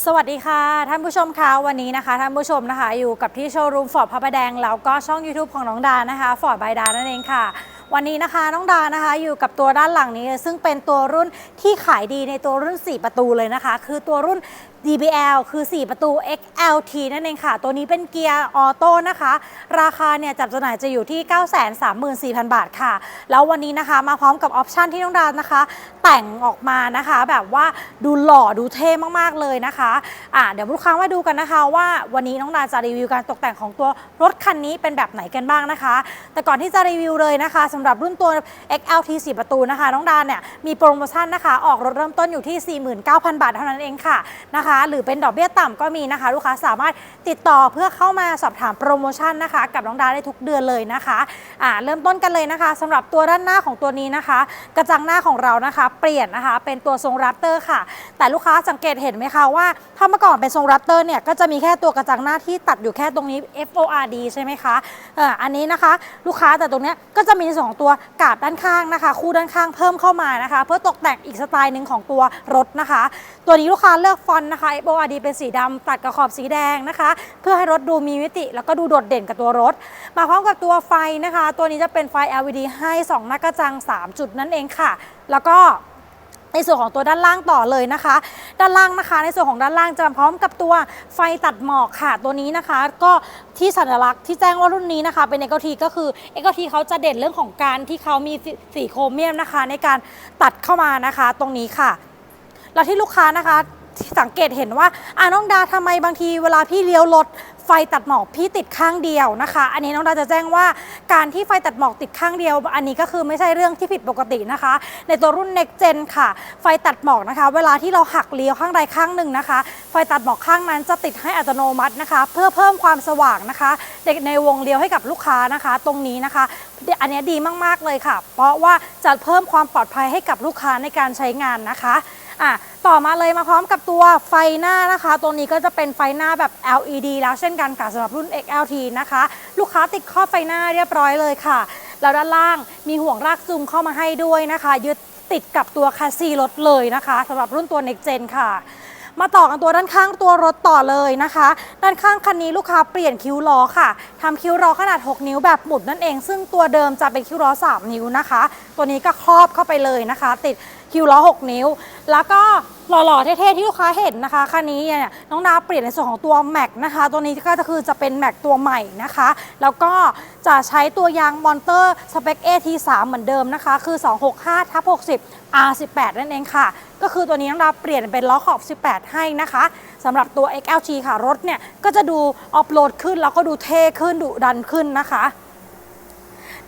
สวัสดีค่ะ ท่านผู้ชมคะวันนี้นะคะ ท่านผู้ชมนะคะ อยู่กับที่โชว์รูมฟอร์ดพระประแดง แล้วก็ช่อง YouTube ของน้องดานะคะฟอร์ดบายดานั่นเองค่ะ วันนี้นะคะน้องดานะคะอยู่กับตัวด้านหลังนี้ ซึ่งเป็นตัวรุ่นที่ขายดีในตัวรุ่น 4 ประตูเลยนะคะ คือตัวรุ่น DBL คือ 4 ประตู XLT นั่นเองค่ะ ตัวนี้เป็นเกียร์ออโต้นะคะ ราคาเนี่ยจับจำหน่ายจะอยู่ที่ 934,000 บาทค่ะ แล้ววันนี้นะคะมาพร้อมกับออปชันที่น้องดานะคะ แต่งออกมานะคะ แบบว่าดูหล่อดูเท่มากๆเลยนะคะอะเดี๋ยวลูกค้ามาดูกันนะคะ ว่าวันนี้น้องดาจะรีวิวการตกแต่งของตัวรถคันนี้เป็นแบบไหนกันบ้างนะคะ แต่ก่อนที่จะรีวิวเลยนะคะสำหรับรุ่นตัว XLT 4 ประตูนะคะ น้องดานเนี่ยมีโปรโมชั่นนะคะ ออกรถเริ่มต้นอยู่ที่ 49,000 บาทเท่านั้นเองค่ะนะคะหรือเป็นดอกเบี้ยต่ำก็มีนะคะ ลูกค้าสามารถติดต่อเพื่อเข้ามาสอบถามโปรโมชั่นนะคะ กับน้องดาได้ทุกเดือนเลยนะคะอ่าเริ่มต้นกันเลยนะคะสำหรับตัวด้านหน้าของตัวนี้นะคะ กระจังหน้าของเรานะคะ เปลี่ยนนะคะ เป็นตัวทรงรัปเตอร์ค่ะ แต่ลูกค้าสังเกตเห็นไหมคะว่าถ้าเมื่อก่อนเป็นทรงรัปเตอร์เนี่ยก็จะมีแค่ตัวกระจังหน้าที่ตัดอยู่แค่ตรงนี้ FORD ใช่ไหมคะเอ่ออันนี้นะคะ ลูกค้าแต่ตรงเนี้ยก็จะมีสองตัวกาบด้านข้างนะคะ คู่ด้านข้างเพิ่มเข้ามานะคะ เพื่อตกแต่งอีกสไตล์หนึ่งของตัวรถนะคะ ตัวนี้ลูกค้าเลือกฟอนต์นะคะ FORD เป็นสีดำตัดกับขอบสีแดงนะคะ เพื่อให้รถดูมีมิติ แล้วก็ดูโดดเด่นกับตัวรถ มาพร้อมกับตัวไฟนะคะ ตัวนี้จะเป็นไฟ LED ให้สองหน้ากระจัง 3 จุดนั่นเองค่ะ แล้วก็ในส่วนของตัวด้านล่างต่อเลยนะคะ ด้านล่างนะคะ ในส่วนของด้านล่างจะมาพร้อมกับตัวไฟตัดหมอกค่ะตัวนี้นะคะ ก็ที่สัญลักษณ์ที่แจ้งว่ารุ่นนี้นะคะ เป็นเอกทีก็คือเอกทีเขาจะเด่นเรื่องของการที่เขามีสีโครเมียมนะคะ ในการตัดเข้ามานะคะ ตรงนี้ค่ะแล้วที่ลูกค้านะคะ สังเกตเห็นว่าอ่าน้องดาทำไมบางทีเวลาพี่เลี้ยวรถไฟตัดหมอกพี่ติดข้างเดียวนะคะ อันนี้น้องดาจะแจ้งว่าการที่ไฟตัดหมอกติดข้างเดียว อันนี้ก็คือไม่ใช่เรื่องที่ผิดปกตินะคะ ในตัวรุ่น Next Gen ค่ะ ไฟตัดหมอกนะคะ เวลาที่เราหักเลี้ยวข้างใดข้างหนึ่งนะคะ ไฟตัดหมอกข้างนั้นจะติดให้อัตโนมัตินะคะ เพื่อเพิ่มความสว่างนะคะในในวงเลี้ยวให้กับลูกค้านะคะ ตรงนี้นะคะ อันนี้ดีมากๆเลยค่ะ เพราะว่าจะเพิ่มความปลอดภัยให้กับลูกค้าในการใช้งานนะคะอะ ต่อมาเลยมาพร้อมกับตัวไฟหน้านะคะ ตัวนี้ก็จะเป็นไฟหน้าแบบ LED แล้วเช่นกันค่ะสำหรับรุ่น XLT นะคะ ลูกค้าติดครอไฟหน้าเรียบร้อยเลยค่ะ แล้วด้านล่างมีห่วงรากซูมเข้ามาให้ด้วยนะคะ ยึดติดกับตัวคาซีรถเลยนะคะสำหรับรุ่นตัว Next Gen ค่ะมาต่อกันตัวด้านข้างตัวรถต่อเลยนะคะ ด้านข้างคันนี้ลูกค้าเปลี่ยนคิ้วล้อค่ะทำคิ้วล้อขนาด 6 นิ้วแบบหมุดนั่นเอง ซึ่งตัวเดิมจะเป็นคิ้วล้อ 3 นิ้วนะคะ ตัวนี้ก็ครอบเข้าไปเลยนะคะ ติด คิวล้อ6 นิ้ว แล้วก็หล่อๆ เท่ๆ ที่ลูกค้าเห็นนะคะคันนี้เนี่ยน้องดาวเปลี่ยนในส่วนของตัวแม็กนะคะ ตัวนี้ก็จะคือจะเป็นแม็กตัวใหม่นะคะ แล้วก็จะใช้ตัวยางมอนเตอร์สเปค AT3 เหมือนเดิมนะคะ คือ 265ทับ60 R18 นั่นเองค่ะ ก็คือตัวนี้น้องดาวเปลี่ยนเป็นล้อขอบ 18 ให้นะคะสำหรับตัว XLT ค่ะรถเนี่ยก็จะดูออฟโหลดขึ้นแล้วก็ดูเท่ขึ้นดุดันขึ้นนะคะ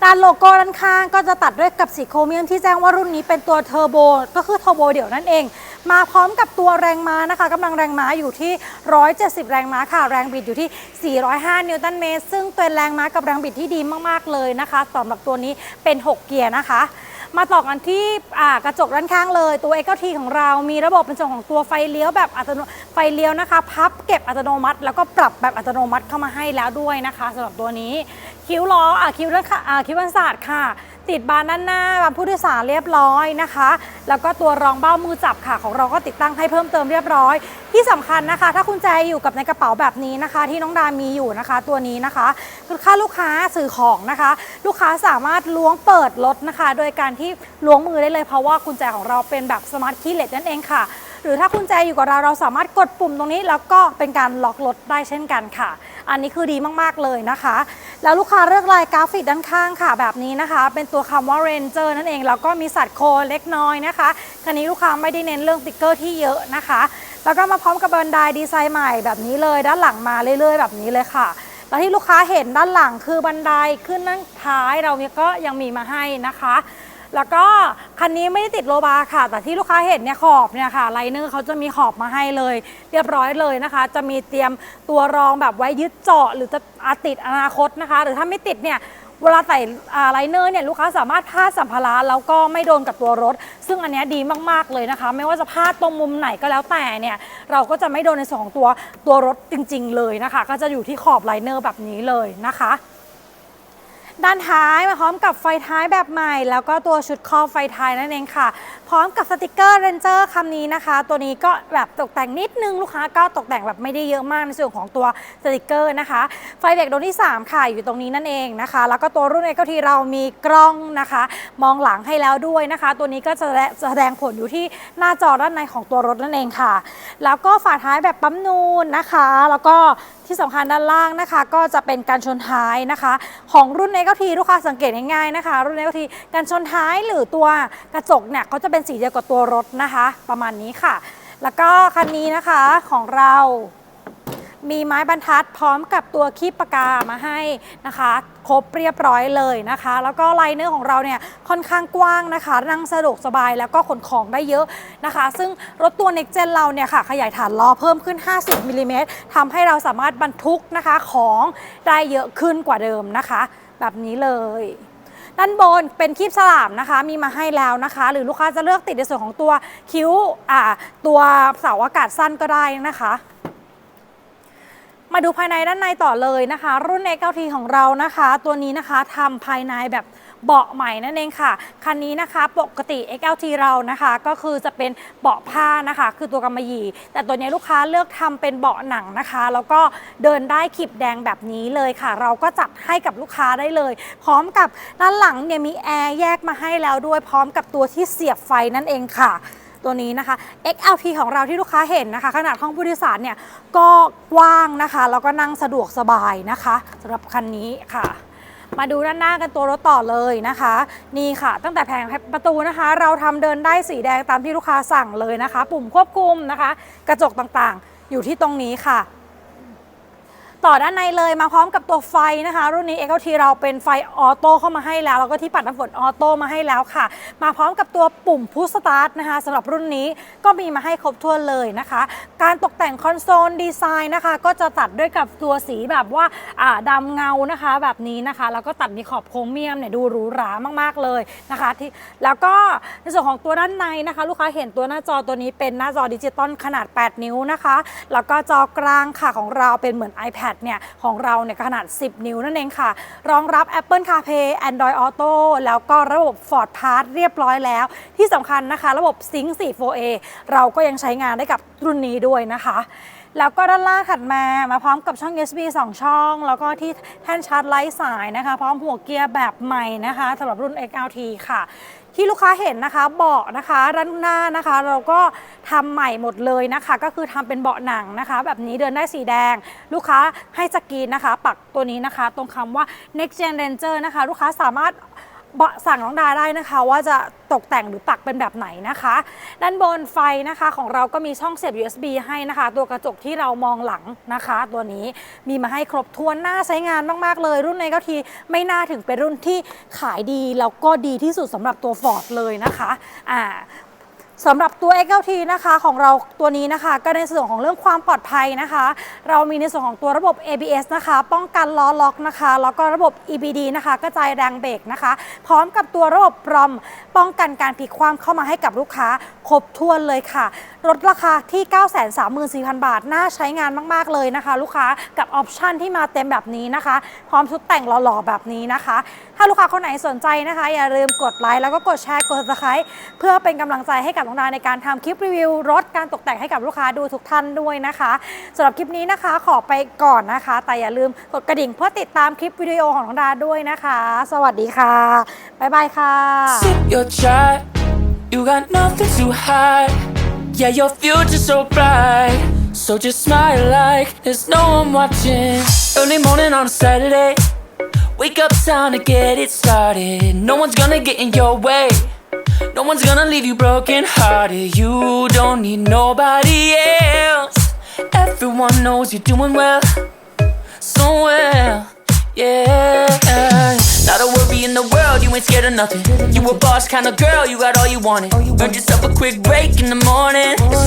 ด้านโลโก้ด้านข้างก็จะตัดด้วยกับสีโครเมียมที่แจ้งว่ารุ่นนี้เป็นตัวเทอร์โบก็คือเทอร์โบเดี่ยวนั่นเอง มาพร้อมกับตัวแรงม้านะคะกำลังแรงม้าอยู่ที่ 170 แรงม้าค่ะ แรงบิดอยู่ที่ 405 นิวตันเมตร ซึ่งเป็นแรงม้ากับแรงบิดที่ดีมากๆเลยนะคะสำหรับตัวนี้เป็น 6 เกียร์นะคะมาต่อกันที่กระจกด้านข้างเลย ตัว x อ t ของเรามีระบบเป็นส่วนของตัวไฟเลี้ยวแบบอัตโนไฟเลี้ยวนะคะ พับเก็บอัตโนมัติ แล้วก็ปรับแบบอัตโนมัติเข้ามาให้แล้วด้วยนะคะสำหรับตัวนี้ คิ้วล้ออะคิ้วด้านข้างอ่าคิ้วบันศาสตร์ค่ะ ติดบานด้านหน้าบานผู้โดยสารเรียบร้อยนะคะ แล้วก็ตัวรองเบ้ามือจับค่ะ ของเราก็ติดตั้งให้เพิ่มเติมเรียบร้อย ที่สำคัญนะคะ ถ้าคุณแจอยู่กับในกระเป๋าแบบนี้นะคะ ที่น้องดามีอยู่นะคะ ตัวนี้นะคะคือค่าลูกค้าสื่อของนะคะ ลูกค้าสามารถล้วงเปิดรถนะคะ โดยการที่ล้วงมือได้เลยเพราะว่ากุญแจของเราเป็นแบบสมาร์ทคีย์เลสนั่นเองค่ะ หรือถ้าคุณแจอยู่กับเราเราสามารถกดปุ่มตรงนี้ แล้วก็เป็นการล็อกรถได้เช่นกันค่ะ อันนี้คือดีมากๆเลยนะคะ แล้วลูกค้าเลือกลายกราฟิกด้านข้างค่ะ แบบนี้นะคะ เป็นตัวคำว่า Ranger นั่นเองแล้วก็มีสัตว์โคเล็กน้อยนะคะคันนี้ลูกค้าไม่ได้เน้นเรื่องติ๊กเกอร์ที่เยอะนะคะ แล้วก็มาพร้อมกับบันไดดีไซน์ใหม่แบบนี้เลย ด้านหลังมาเรื่อย ๆ แบบนี้เลยค่ะแล้วที่ลูกค้าเห็นด้านหลังคือบันไดขึ้นนั่งท้ายเราเนี่ยก็ยังมีมาให้นะคะ แล้วก็คันนี้ไม่ได้ติดโลบาค่ะ แต่ที่ลูกค้าเห็นเนี่ยขอบเนี่ยค่ะไลเนอร์เขาจะมีขอบมาให้เลย เรียบร้อยเลยนะคะ จะมีเตรียมตัวรองแบบไว้ยึดเจาะ หรือจะอาติดอนาคตนะคะ หรือถ้าไม่ติดเนี่ยเวลาใส่ไลเนอร์เนี่ยลูกค้าสามารถพาดสัมภาระแล้วก็ไม่โดนกับตัวรถ ซึ่งอันนี้ดีมาก ๆ เลยนะคะ ไม่ว่าจะพาดตรงมุมไหนก็แล้วแต่เนี่ยเราก็จะไม่โดนในสองตัวตัวรถจริง ๆ เลยนะคะ ก็จะอยู่ที่ขอบไลเนอร์แบบนี้เลยนะคะ ด้านท้ายมาพร้อมกับไฟท้ายแบบใหม่ แล้วก็ตัวชุดคอบไฟท้ายนั่นเองค่ะ พร้อมกับสติกเกอร์เรนเจอร์คำนี้นะคะ ตัวนี้ก็แบบตกแต่งนิดนึงลูกค้าก็ตกแต่งแบบไม่ได้เยอะมากในส่วนของตัวสติกเกอร์นะคะ ไฟเบรกดวงที่ 3 ค่ะ อยู่ตรงนี้นั่นเองนะคะ แล้วก็ตัวรุ่นเอกทีเรามีกล้องนะคะ มองหลังให้แล้วด้วยนะคะ ตัวนี้ก็จะแสดงผลอยู่ที่หน้าจอด้านในของตัวรถนั่นเองค่ะ แล้วก็ฝาท้ายแบบปั๊มนูนนะคะ แล้วก็ที่สำคัญด้านล่างนะคะ ก็จะเป็นการชนท้ายนะคะ ของรุ่นเอกทีลูกค้าสังเกตง่ายๆนะคะ รุ่นเอกทีการชนท้ายหรือตัวกระจกเนี่ยเขาจะเป็นสีเดียวกับตัวรถนะคะ ประมาณนี้ค่ะ แล้วก็คันนี้นะคะของเรา มีไม้บรรทัดพร้อมกับตัวคีบปากกามาให้นะคะ ครบเรียบร้อยเลยนะคะ แล้วก็ไลเนอร์ของเราเนี่ยค่อนข้างกว้างนะคะ นั่งสะดวกสบายแล้วก็ขนของได้เยอะนะคะ ซึ่งรถตัว Next Gen เราเนี่ยค่ะ ขยายฐานล้อเพิ่มขึ้น 50มิลลิเมตรทำให้เราสามารถบรรทุกนะคะของได้เยอะขึ้นกว่าเดิมนะคะ แบบนี้เลยด้านบนเป็นคีบสลามนะคะ มีมาให้แล้วนะคะ หรือลูกค้าจะเลือกติดในส่วนของตัวคิ้วอ่าตัวเสาอากาศสั้นก็ได้นะคะ มาดูภายในด้านในต่อเลยนะคะ รุ่น X9T ของเรานะคะ ตัวนี้นะคะทำภายในแบบเบาะใหม่นั่นเองค่ะ คันนี้นะคะปกติ X9T เรานะคะ ก็คือจะเป็นเบาะผ้านะคะ คือตัวกำมะหยี่แต่ตัวนี้ลูกค้าเลือกทำเป็นเบาะหนังนะคะ แล้วก็เดินได้ขีบแดงแบบนี้เลยค่ะ เราก็จัดให้กับลูกค้าได้เลย พร้อมกับด้านหลังเนี่ยมีแอร์แยกมาให้แล้วด้วย พร้อมกับตัวที่เสียบไฟนั่นเองค่ะ ตัวนี้นะคะ XLT ของเราที่ลูกค้าเห็นนะคะ ขนาดห้องผู้โดยสารเนี่ยก็กว้างนะคะ แล้วก็นั่งสะดวกสบายนะคะสำหรับคันนี้ค่ะมาดูด้านหน้ากันตัวรถต่อเลยนะคะ นี่ค่ะ ตั้งแต่แผงประตูนะคะ เราทำเดินได้สีแดงตามที่ลูกค้าสั่งเลยนะคะ ปุ่มควบคุมนะคะ กระจกต่างๆ อยู่ที่ตรงนี้ค่ะ ต่อด้านในเลยมาพร้อมกับตัวไฟนะคะ รุ่นนี้ XLT เราเป็นไฟออโต้เข้ามาให้แล้ว แล้วก็ที่ปัดน้ำฝนออโต้มาให้แล้วค่ะ มาพร้อมกับตัวปุ่มพุชสตาร์ทนะคะสำหรับรุ่นนี้ก็มีมาให้ครบถ้วนเลยนะคะ การตกแต่งคอนโซลดีไซน์นะคะ ก็จะตัดด้วยกับตัวสีแบบว่าอ่าดำเงานะคะแบบนี้นะคะ แล้วก็ตัดมีขอบโครเมียมเนี่ยดูหรูหรามาก ๆเลยนะคะที่แล้วก็ในส่วนของตัวด้านในนะคะ ลูกค้าเห็นตัวหน้าจอตัวนี้เป็นหน้าจอดิจิตอลขนาด 8 นิ้วนะคะ แล้วก็จอกลางค่ะของเราเป็นเหมือน iPad เนี่ยของเราเนี่ยขนาด 10 นิ้วนั่นเองค่ะ รองรับ Apple CarPlay Android Auto แล้วก็ระบบ Ford Pass เรียบร้อยแล้ว ที่สำคัญนะคะ ระบบ Sync 4 4A เราก็ยังใช้งานได้กับรุ่นนี้ด้วยนะคะแล้วก็ด้านล่างถัดมา มาพร้อมกับช่อง USB 2 ช่อง แล้วก็ที่แท่นชาร์จไร้สายนะคะ พร้อมหัวเกียร์แบบใหม่นะคะสำหรับรุ่น XLT ค่ะ ที่ลูกค้าเห็นนะคะเบาะนะคะด้านหน้านะคะ เราก็ทำใหม่หมดเลยนะคะ ก็คือทำเป็นเบาะหนังนะคะ แบบนี้เดินได้สีแดง ลูกค้าให้สกรีนนะคะ ปักตัวนี้นะคะ ตรงคำว่า next gen ranger นะคะ ลูกค้าสามารถ สั่งน้องดาได้นะคะ ว่าจะตกแต่งหรือปักเป็นแบบไหนนะคะ ด้านบนไฟนะคะของเราก็มีช่องเสียบ USB ให้นะคะ ตัวกระจกที่เรามองหลังนะคะ ตัวนี้มีมาให้ครบถ้วนน่าใช้งานมากๆเลย รุ่นในก็ทีไม่น่าถึงเป็นรุ่นที่ขายดีแล้วก็ดีที่สุดสำหรับตัว Ford เลยนะคะอ่า สำหรับตัว XLT นะคะของเราตัวนี้นะคะ ก็ในส่วนของเรื่องความปลอดภัยนะคะ เรามีในส่วนของตัวระบบ ABS นะคะ ป้องกันล้อล็อกนะคะ แล้วก็ระบบ EBD นะคะกระจายแรงเบรกนะคะ พร้อมกับตัวระบบปรอมป้องกันการพลิกคว่ำเข้ามาให้กับลูกค้า ครบถ้วนเลยค่ะลดราคาที่ 934,000 บาท น่าใช้งานมาก ๆ เลยนะคะ ลูกค้ากับออปชันที่มาเต็มแบบนี้นะคะ พร้อมชุดแต่งหล่อๆแบบนี้นะคะ ถ้าลูกค้าคนไหนสนใจนะคะ อย่าลืมกดไลค์แล้วก็กดแชร์กด subscribe เพื่อเป็นกำลังใจให้กับน้องดาในการทำคลิปรีวิวรถการตกแต่งให้กับลูกค้าดูทุกท่านด้วยนะคะสำหรับคลิปนี้นะคะขอไปก่อนนะคะ แต่อย่าลืมกดกระดิ่งเพื่อติดตามคลิปวิดีโอของน้องดาด้วยนะคะ สวัสดีค่ะบ๊ายบายค่ะ you got nothing to hide. Yeah, your future's so bright. So just smile like there's no one watching. Early morning on a Saturday. Wake up, time to get it started. No one's gonna get in your way. No one's gonna leave you broken hearted. You don't need nobody else. Everyone knows you're doing well so well. Yeah, not a worry in the world, you ain't scared of nothing. You a boss kind of girl, you got all you wanted. Earned yourself a quick break in the morning.